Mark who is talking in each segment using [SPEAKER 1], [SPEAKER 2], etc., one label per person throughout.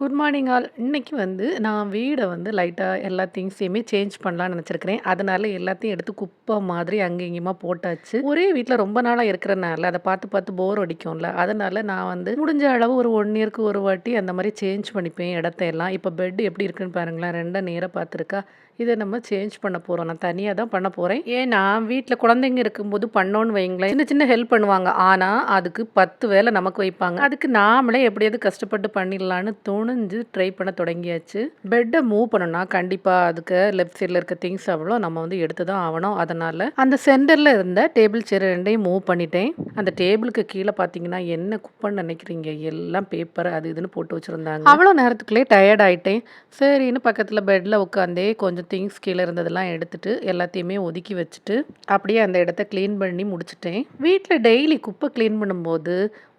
[SPEAKER 1] Good morning all இன்னைக்கு வந்து நான் வீடை வந்து லைட்டாக எல்லா திங்ஸையுமே சேஞ்ச் பண்ணலாம்னு நினச்சிருக்கிறேன். அதனால எல்லாத்தையும் எடுத்து குப்பை மாதிரி அங்கே இங்கேயுமா போட்டாச்சு. ஒரே வீட்டில் ரொம்ப நாளாக இருக்கிறனால அதை பார்த்து பார்த்து போர் அடிக்கும்ல. அதனால நான் வந்து முடிஞ்ச அளவு ஒரு ஒன் இயருக்கு ஒரு வாட்டி அந்த மாதிரி சேஞ்ச் பண்ணிப்பேன் இடத்த எல்லாம். இப்போ பெட் எப்படி இருக்குன்னு பாருங்களேன். ரெண்டும் நேராக பார்த்துருக்கா. இதை நம்ம சேஞ்ச் பண்ண போகிறோம் நான் தனியாக தான் பண்ண போகிறேன் ஏன்னா வீட்டில் குழந்தைங்க இருக்கும்போது பண்ணோன்னு வைங்களேன். சின்ன சின்ன ஹெல்ப் பண்ணுவாங்க. ஆனால் அதுக்கு பத்து வேலை நமக்கு வைப்பாங்க. அதுக்கு நாமளே எப்படியாவது கஷ்டப்பட்டு பண்ணிடலான்னு துணிஞ்சு ட்ரை பண்ண தொடங்கியாச்சு. பெட்டை மூவ் பண்ணணும்னா கண்டிப்பாக அதுக்கு லெஃப்ட் சைடில் இருக்க திங்ஸ் அவ்வளோ நம்ம வந்து எடுத்து தான் ஆகணும் அதனால் அந்த சென்டரில் இருந்த டேபிள் சேர் ரெண்டையும் மூவ் பண்ணிட்டேன். அந்த டேபிளுக்கு கீழே பார்த்தீங்கன்னா என்ன குப்பைன்னு நினைக்கிறீங்க? எல்லாம் பேப்பர் அது இதுன்னு போட்டு வச்சுருந்தாங்க. அவ்வளோ நேரத்துக்குள்ளே டயர்ட் ஆகிட்டேன் சரின்னு பக்கத்தில் பெட்டில் உட்காந்தே கொஞ்சம் திங்ஸ் கீழே இருந்ததெல்லாம் எடுத்துட்டு எல்லாத்தையுமே ஒதுக்கி வச்சுட்டு அப்படியே அந்த இடத்த க்ளீன் பண்ணி முடிச்சிட்டேன். வீட்டில் டெய்லி குப்பை க்ளீன் பண்ணும்போது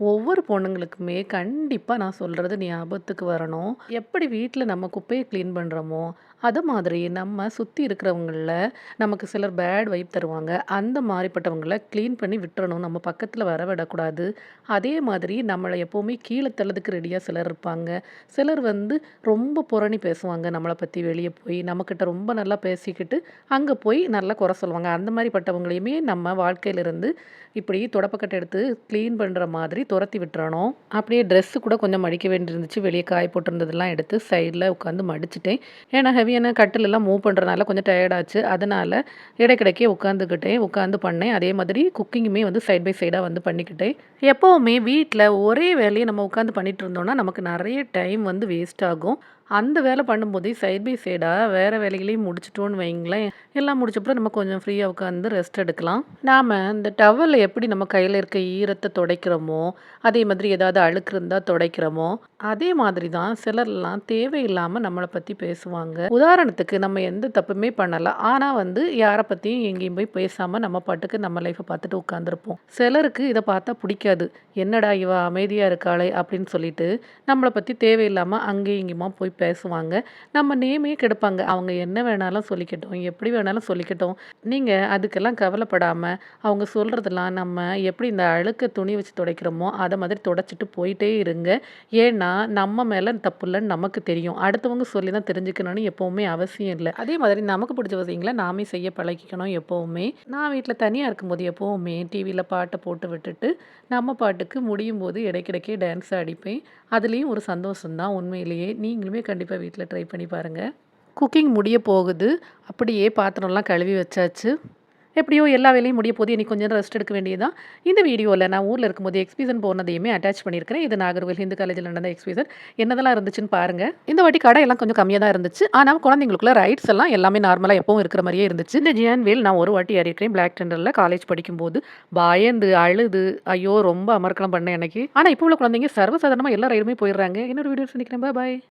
[SPEAKER 1] ஒவ்வொரு பொண்ணுங்களுக்குமே கண்டிப்பாக நான் சொல்கிறது ஞாபகத்துக்கு வரணும். எப்படி வீட்டில் நம்ம குப்பையை க்ளீன் பண்ணுறோமோ அது மாதிரி நம்ம சுற்றி இருக்கிறவங்கள நமக்கு சிலர் பேட் வைப் தருவாங்க. அந்த மாதிரிப்பட்டவங்களை க்ளீன் பண்ணி விட்டுறணும். நம்ம பக்கத்தில் வர விடக்கூடாது. அதே மாதிரி நம்மளை எப்போவுமே கீழே தள்ளதுக்கு ரெடியாக சிலர் இருப்பாங்க. சிலர் வந்து ரொம்ப புரணி பேசுவாங்க. நம்மளை பற்றி வெளியே போய் நம்மக்கிட்ட ரொம்ப நல்லா பேசிக்கிட்டு அங்கே போய் நல்லா குறை சொல்லுவாங்க. அந்த மாதிரிப்பட்டவங்களையுமே நம்ம வாழ்க்கையிலிருந்து இப்படி தொடப்பக்கட்டை எடுத்து க்ளீன் பண்ணுற மாதிரி துரத்தி விட்டுறணும். அப்படியே ட்ரெஸ்ஸு கூட கொஞ்சம் மடிக்க வேண்டியிருந்துச்சு. வெளியே காய போட்டிருந்ததெல்லாம் எடுத்து சைடில் உட்காந்து மடிச்சிட்டேன். ஏன்னா ஹெவியான கட்டிலெல்லாம் மூவ் பண்ணுறதுனால கொஞ்சம் டயர்டாச்சு அதனால் இடைக்கிடைக்கே உட்காந்துக்கிட்டேன் உட்காந்து பண்ணேன். அதே மாதிரி குக்கிங்குமே வந்து சைட் பை சைடாக வந்து பண்ணிக்கிட்டேன். எப்போவுமே வீட்டில் ஒரே வேலையை நம்ம உட்காந்து பண்ணிகிட்டு இருந்தோம்னா நமக்கு நிறைய டைம் வந்து வேஸ்ட் ஆகும். அந்த வேலை பண்ணும்போதே சைட் பை சைடாக வேறு வேலைகளையும் முடிச்சிட்டோன்னு வைங்களேன் எல்லாம் முடிச்சப்பறம் நம்ம கொஞ்சம் ஃப்ரீயாக உட்காந்து ரெஸ்ட் எடுக்கலாம். நாம் இந்த டவலில் எப்படி நம்ம கையில் இருக்க ஈரத்தை துடைக்கிறோமோ அதே மாதிரி ஏதாவது அழுக்கு இருந்தால் துடைக்கிறோமோ அதே மாதிரி தான் சிலர்லாம் தேவையில்லாமல் நம்மளை பற்றி பேசுவாங்க. உதாரணத்துக்கு நம்ம எந்த தப்புமே பண்ணலாம். ஆனால் வந்து யாரை பற்றியும் எங்கேயும் போய் பேசாமல் நம்ம பாட்டுக்கு நம்ம லைஃப்பை பார்த்துட்டு உட்காந்துருப்போம் சிலருக்கு இதை பார்த்தா பிடிக்காது. என்னடா இவ அமைதியாக இருக்காளே? அப்படின்னு சொல்லிட்டு நம்மளை பற்றி தேவையில்லாமல் அங்கேயும் இங்கேயுமா போய் பேசுவாங்க. நம்ம நேமே கெடுப்பாங்க. அவங்க என்ன வேணாலும் சொல்லிக்கட்டும். எப்படி வேணாலும் சொல்லிக்கட்டும். நீங்கள் அதுக்கெல்லாம் கவலைப்படாமல் அவங்க சொல்கிறதெல்லாம் நம்ம எப்படி இந்த அழுக்க துணி வச்சு துடைக்கிறோமோ அதை மாதிரி துடைச்சிட்டு போயிட்டே இருங்க. ஏன்னா நம்ம மேலே தப்பு இல்லைன்னு நமக்கு தெரியும். அடுத்தவங்க சொல்லி தான் தெரிஞ்சுக்கணும்னு எப்போவுமே அவசியம் இல்லை. அதே மாதிரி நமக்கு பிடிச்ச விஷயங்களை நாமே செய்ய பழகிக்கணும் எப்போவுமே. நான் வீட்டில் தனியாக இருக்கும்போது எப்போவுமே டிவியில் பாட்டை போட்டு விட்டுட்டு நம்ம பாட்டுக்கு முடியும் போது இடைக்கிடைக்கே டான்ஸ் அடிப்பேன். அதுலேயும் ஒரு சந்தோஷம்தான் உண்மையிலேயே. நீங்களுமே கண்டிப்பாக வீட்டில் ட்ரை பண்ணி பாருங்கள் குக்கிங் முடிய போகுது. அப்படியே பாத்திரம்லாம் கழுவி வச்சாச்சு. எப்படியோ எல்லா வேலையும் முடிய போது எனக்கு கொஞ்சம் ரெஸ்ட் எடுக்க வேண்டியதான் இந்த வீடியோவில் நான் ஊரில் இருக்கும்போது எக்ஸ்பீசன் போனதையுமே அட்டாச் பண்ணியிருக்கிறேன். இது நாகர்கோவில் ஹிந்து காலேஜில் நடந்த எக்ஸ்பீசன் என்னதெல்லாம் இருந்துச்சுன்னு பாருங்கள் இந்த வாட்டி கடை எல்லாம் கொஞ்சம் கம்மியாக தான் இருந்துச்சு. ஆனால் குழந்தைங்களுக்குள்ள ரைட்ஸ் எல்லாம் எல்லாமே நார்மலாக எப்பவும் இருக்கிற மாதிரியே இருந்துச்சு. இந்த ஜியான்வேல் நான் ஒரு வாட்டி ஏறிக்கிறேன் பிளாக் டெண்டரில் காலேஜ் படிக்கும்போது. பயந்து அழுது ஐயோ ரொம்ப அமர்க்கலம் பண்ணேன் எனக்கு. ஆனால் இப்போ உள்ள குழந்தைங்க சர்வசாதாரணமாக எல்லா ரைடுமே போயிடுறாங்க. இன்னொரு வீடியோ சந்திக்கிறேன். பாய்